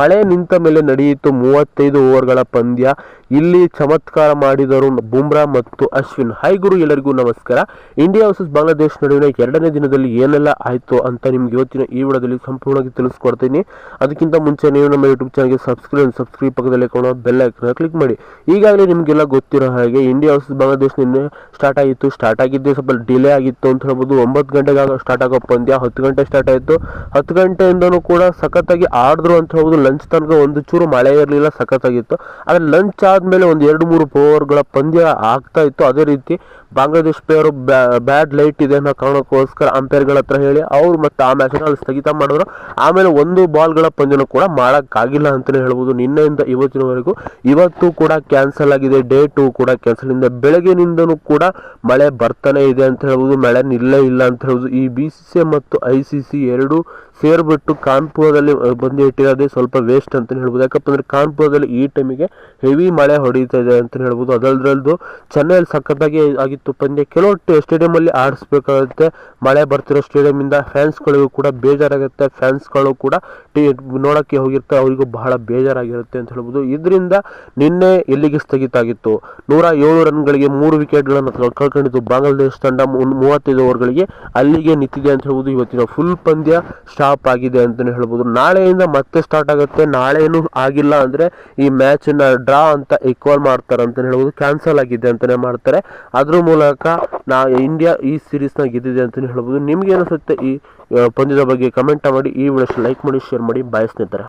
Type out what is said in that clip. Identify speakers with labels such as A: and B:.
A: ಮಳೆ ನಿಂತ ಮೇಲೆ ನಡೆಯಿತು ಮೂವತ್ತೈದು ಓವರ್ಗಳ ಪಂದ್ಯ. ಇಲ್ಲಿ ಚಮತ್ಕಾರ ಮಾಡಿದರು ಬುಮ್ರಾ ಮತ್ತು ಅಶ್ವಿನ್. ಹೈ ಗುರು, ಎಲ್ಲರಿಗೂ ನಮಸ್ಕಾರ. ಇಂಡಿಯಾ ವರ್ಸಸ್ ಬಾಂಗ್ಲಾದೇಶ್ ನಡುವಿನ ಎರಡನೇ ದಿನದಲ್ಲಿ ಏನೆಲ್ಲ ಆಯಿತು ಅಂತ ನಿಮ್ಗೆ ಇವತ್ತಿನ ಈ ವಿಡಿಯೋದಲ್ಲಿ ಸಂಪೂರ್ಣವಾಗಿ ತಿಳಿಸ್ಕೊಡ್ತೀನಿ. ಅದಕ್ಕಿಂತ ಮುಂಚೆ ನೀವು ನಮ್ಮ ಯೂಟ್ಯೂಬ್ ಚಾನಲ್ಗೆ ಸಬ್ಸ್ಕ್ರೈಬ್ ಸಬ್ಸ್ಕ್ರೈಬ್ ಪಕ್ಕದಲ್ಲಿ ಕೊಡೋ ಬೆಲ್ ಐಕನ್ ಕ್ಲಿಕ್ ಮಾಡಿ. ಈಗಾಗಲೇ ನಿಮಗೆಲ್ಲ ಗೊತ್ತಿರೋ ಹಾಗೆ ಇಂಡಿಯಾ ವರ್ಸಸ್ ಬಾಂಗ್ಲಾದೇಶ್ ನಿನ್ನೆ ಸ್ಟಾರ್ಟ್ ಆಗಿತ್ತು. ಸ್ಟಾರ್ಟ್ ಆಗಿದ್ದೆ ಸ್ವಲ್ಪ ಡಿಲೇ ಆಗಿತ್ತು ಅಂತ ಹೇಳ್ಬೋದು. ಒಂಬತ್ತು ಗಂಟೆಗಾಗ ಸ್ಟಾರ್ಟ್ ಆಗೋ ಪಂದ್ಯ, ಹತ್ತು ಗಂಟೆ ಸ್ಟಾರ್ಟ್ ಆಯಿತು. ಹತ್ತು ಗಂಟೆಯಿಂದನೂ ಕೂಡ ಸಖತ್ತಾಗಿ ಆಡಿದ್ರು ಅಂತ ಹೇಳ್ಬೋದು. ಲಂಚ್ ತನಕ ಒಂದು ಚೂರು ಮಳೆ ಇರಲಿಲ್ಲ, ಸಖತ್ತಾಗಿತ್ತು. ಆದರೆ ಲಂಚ್ ಆದಮೇಲೆ ಒಂದು ಎರಡು ಮೂರು ಪವರ್ಗಳ ಪಂದ್ಯ ಆಗ್ತಾ ಇತ್ತು. ಅದೇ ರೀತಿ ಬಾಂಗ್ಲಾದೇಶ್ ಪ್ಲೇಯರು ಬ್ಯಾಡ್ ಲೈಟ್ ಇದೆ ಅನ್ನೋ ಕಾರಣಕ್ಕೋಸ್ಕರ ಅಂಪೈರ್ಗಳ ಹತ್ರ ಹೇಳಿ ಅವ್ರು ಮತ್ತೆ ಆ ಮ್ಯಾಚನ್ನ ಅಲ್ಲಿ ಸ್ಥಗಿತ ಮಾಡಿದ್ರು. ಆಮೇಲೆ ಒಂದು ಬಾಲ್ಗಳ ಪಂದ್ಯನೂ ಕೂಡ ಮಾಡೋಕ್ಕಾಗಿಲ್ಲ ಅಂತಲೇ ಹೇಳ್ಬೋದು. ನಿನ್ನೆಯಿಂದ ಇವತ್ತಿನವರೆಗೂ ಇವತ್ತು ಕೂಡ ಕ್ಯಾನ್ಸಲ್ ಆಗಿದೆ. ಡೇ ಟು ಕೂಡ ಕ್ಯಾನ್ಸಲ್ ಇಂದ ಬೆಳಗ್ಗೆನಿಂದನೂ ಕೂಡ ಮಳೆ ಬರ್ತಾನೆ ಇದೆ ಅಂತ ಹೇಳ್ಬೋದು. ಮಳೆ ನಿಲ್ಲೇ ಇಲ್ಲ ಅಂತ ಹೇಳ್ಬೋದು. ಈ ಬಿ ಸಿ ಸಿ ಮತ್ತು ಐ ಸಿ ಸಿ ಎರಡು ಸೇರ್ಬಿಟ್ಟು ಕಾನ್ಪುರದಲ್ಲಿ ಬಂದು ಇಟ್ಟಿರೋದೇ ಸ್ವಲ್ಪ ವೇಸ್ಟ್ ಅಂತ ಹೇಳ್ಬೋದು. ಯಾಕಪ್ಪ ಅಂದ್ರೆ ಕಾನ್ಪುರದಲ್ಲಿ ಈ ಟೈಮಿಗೆ ಹೆವಿ ಮಳೆ ಹೊಡೀತಾ ಇದೆ ಅಂತ ಹೇಳ್ಬೋದು. ಅದಲ್ದ್ರಲ್ದು ಚೆನ್ನೈಯಲ್ಲಿ ಸಖತ್ತಾಗಿ ಆಗಿತ್ತು. ಪಂದ್ಯ ಕೆಲವೊಟ್ಟು ಸ್ಟೇಡಿಯಂ ಅಲ್ಲಿ ಆಡಿಸ್ಬೇಕಾಗುತ್ತೆ. ಮಳೆ ಬರ್ತಿರೋ ಸ್ಟೇಡಿಯಂ ಇಂದ ಫ್ಯಾನ್ಸ್ಗಳಿಗೂ ಕೂಡ ಬೇಜಾರಾಗುತ್ತೆ. ಫ್ಯಾನ್ಸ್ಗಳು ಕೂಡ ಟಿ ನೋಡಕ್ಕೆ ಹೋಗಿರ್ತಾರೆ. ಅವರಿಗೂ ಬಹಳ ಬೇಜಾರಾಗಿರುತ್ತೆ ಅಂತ ಹೇಳ್ಬೋದು. ಇದರಿಂದ ನಿನ್ನೆ ಎಲ್ಲಿಗೆ ಸ್ಥಗಿತ ಆಗಿತ್ತು ನೂರ ಏಳು ರನ್ಗಳಿಗೆ ಮೂರು ವಿಕೆಟ್ಗಳನ್ನು ಕಳ್ಕೊಂಡಿದ್ದು ಬಾಂಗ್ಲಾದೇಶ ತಂಡ. ಮೂವತ್ತೈದು ಓವರ್ಗಳಿಗೆ ಅಲ್ಲಿಗೆ ನಿಂತಿದೆ ಅಂತ ಹೇಳ್ಬೋದು. ಇವತ್ತಿನ ಫುಲ್ ಪಂದ್ಯ ಸ್ಟಾಪ್ ಆಗಿದೆ ಅಂತಲೇ ಹೇಳ್ಬೋದು. ನಾಳೆಯಿಂದ ಮತ್ತೆ ಸ್ಟಾರ್ಟ್ ಆಗುತ್ತೆ. ನಾಳೆ ಏನು ಆಗಿಲ್ಲ ಅಂದ್ರೆ ಈ ಮ್ಯಾಚ್ನ ಡ್ರಾ ಅಂತ ಈಕ್ವಲ್ ಮಾಡ್ತಾರೆ ಅಂತ ಹೇಳ್ಬೋದು. ಕ್ಯಾನ್ಸಲ್ ಆಗಿದೆ ಅಂತಾನೆ ಮಾಡ್ತಾರೆ. ಅದ್ರ ಮೂಲಕ ನಾ ಇಂಡಿಯಾ ಈ ಸೀರೀಸ್ನ ಗೆದ್ದಿದೆ ಅಂತಾನೆ ಹೇಳ್ಬೋದು. ನಿಮ್ಗೆ ಅನಿಸುತ್ತೆ ಈ ಪಂದ್ಯದ ಬಗ್ಗೆ ಕಮೆಂಟ್ ಮಾಡಿ. ಈ ವಿಡಿಯೋಸ್ ಲೈಕ್ ಮಾಡಿ ಶೇರ್ ಮಾಡಿ. ಬಾಯ್ ಸ್ನೇಹಿತರೆ.